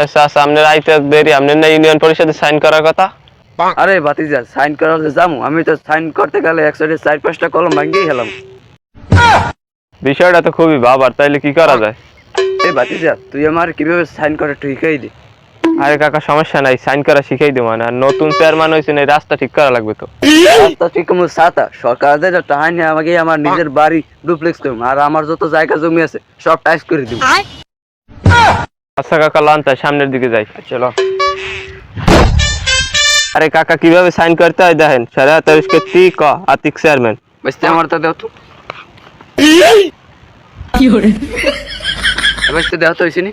আরে চাচা আপনার আইতে দেরি আপনার না ইউনিয়ন পরিষদে সাইন করার কথা? আরে ভাতিজা সাইন করার যাব আমি তো সাইন করতে গেলে একসাথে চার পাঁচটা কলম ভাঙিয়ে গেলাম। বিষয়টা তো খুবই বাবার তাইলে কি করা যায়? এই ভাতিজা তুই আমার কীভাবে সাইন করে শিখাই দি? আরে কাকা সমস্যা নাই সাইন করা শিখাই দেবো মানে আর নতুন চেয়ারম্যান হয়েছে এই রাস্তা ঠিক করা লাগবে তো? রাস্তা ঠিক মতো সাতা। সরকার দেয় টাকা নিয়ে আমাকে আমার নিজের বাড়ি ডুপ্লেক্স করব আর আমার যত জায়গা জমি আছে সব টাইস করে দিব। আচ্ছা কাকা লন তাই সামনের দিকে যাই। চলো। আরে কাকা কীভাবে সাইন করতে হয় দেখেন? সারা তরিশকে তি ক আতিক চেয়ারম্যান। বুঝতে আমার তো দেও তো। বুঝতে দেও তো হয়েছিনি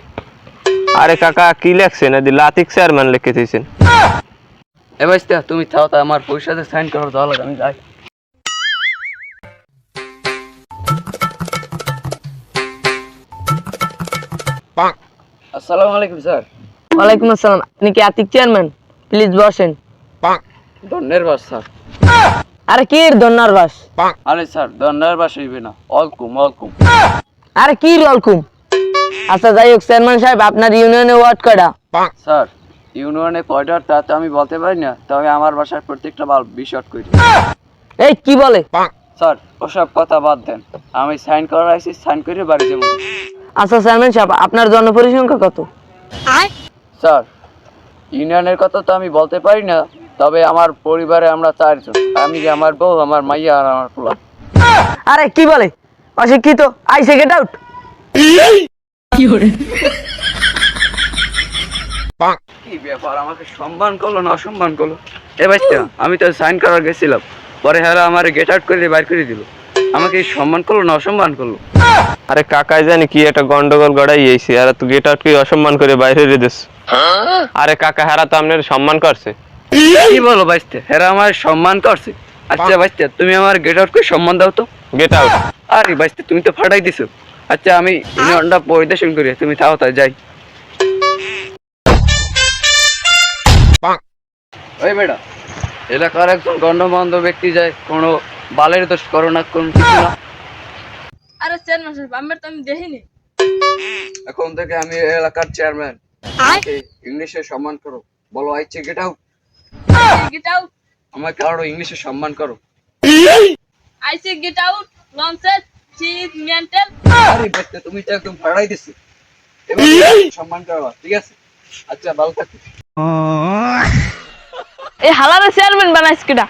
আরে কাকা কি লেখছেন? এদি লাতিক চেয়ারম্যান লিখে দিয়েছেন। এ বুঝতে তুমি চাও তো আমার পয়সাতে সাইন করার লাগে আমি যাই। আসসালামু আলাইকুম স্যার। ওয়ালাইকুম আসসালাম। আপনি কি আতিক চেয়ারম্যান? প্লিজ বসেন। বাস স্যার। আরে কি বাস? আরে স্যার বাস হইবে না। অলকুম অলকুম। আরে কি রলকুম আচ্ছা যাই হোক চেয়ারম্যান সাহেব আপনার ইউনিয়নে ওয়ার্ড কয়টা? স্যার ইউনিয়নে কয়টার তা তো আমি বলতে পারি না তবে আমার বাসার প্রত্যেকটা বাল বিশট করি এই কি বলে? স্যার ওসব কথা বাদ দেন। আমি সাইন করার আইসি সাইন করে বাড়ি যাব। আচ্ছা চেয়ারম্যান সাহেব আপনার জনপরিসংখ্যা কত? স্যার ইউনিয়নের কথা তো আমি বলতে পারি না তবে আমার পরিবারে আমরা চারজন। আমি আমার বউ আমার মাইয়া আর আমার পোলা। আরে কি বলে? অশিক্ষিত? আইসে গেট আউট কি ব্যাপার আমাকে সম্মান করল না অসম্মান করল? এ বাচ্চা আমি তো সাইন করার গেছিলাম। পরে হ্যাঁ আমার গেট আউট করে বাইর করে দিল। আমাকে সম্মান করল না অসম্মান করল? আরে কাকাই জানি কি একটা গন্ডগোল গড়াই এইছি আর তুই গেট আউট কি অসম্মান করে বাইরে রে দিস। আরে কাকা হারা তো আপনার সম্মান করছে। কি বলো বাইস্তে? হেরা আমার সম্মান করছে। আচ্ছা বাইস্তে তুমি আমার গেট আউট করে সম্মান দাও তো। গেট আউট আরে বাইস্তে তুমি তো ফাটাই দিছো। আচ্ছা আমি ইউনিয়নটা পরিদর্শন করি তুমি থাও তাই যাই। ওই বেটা এলাকার একজন গণ্যমান্য ব্যক্তি যায় কোনো বালের দোষ করো না কোন কিছু না। আরে চেয়ারম্যান সাহেব আমার তো আমি দেখিনি। এখন থেকে আমি এলাকার চেয়ারম্যান ইংলিশে সম্মান করো। বলো আইছে গেট আউট গেট আউট আমাকে আরও ইংলিশে সম্মান করো। I say get out nonsense she is mental আরে বেটা তুমি তো একদম ফাড়াই দিছো। সম্মান করো ঠিক আছে? আচ্ছা ভালো থাকো। এই হালারে চেয়ারম্যান বানাইস কিটা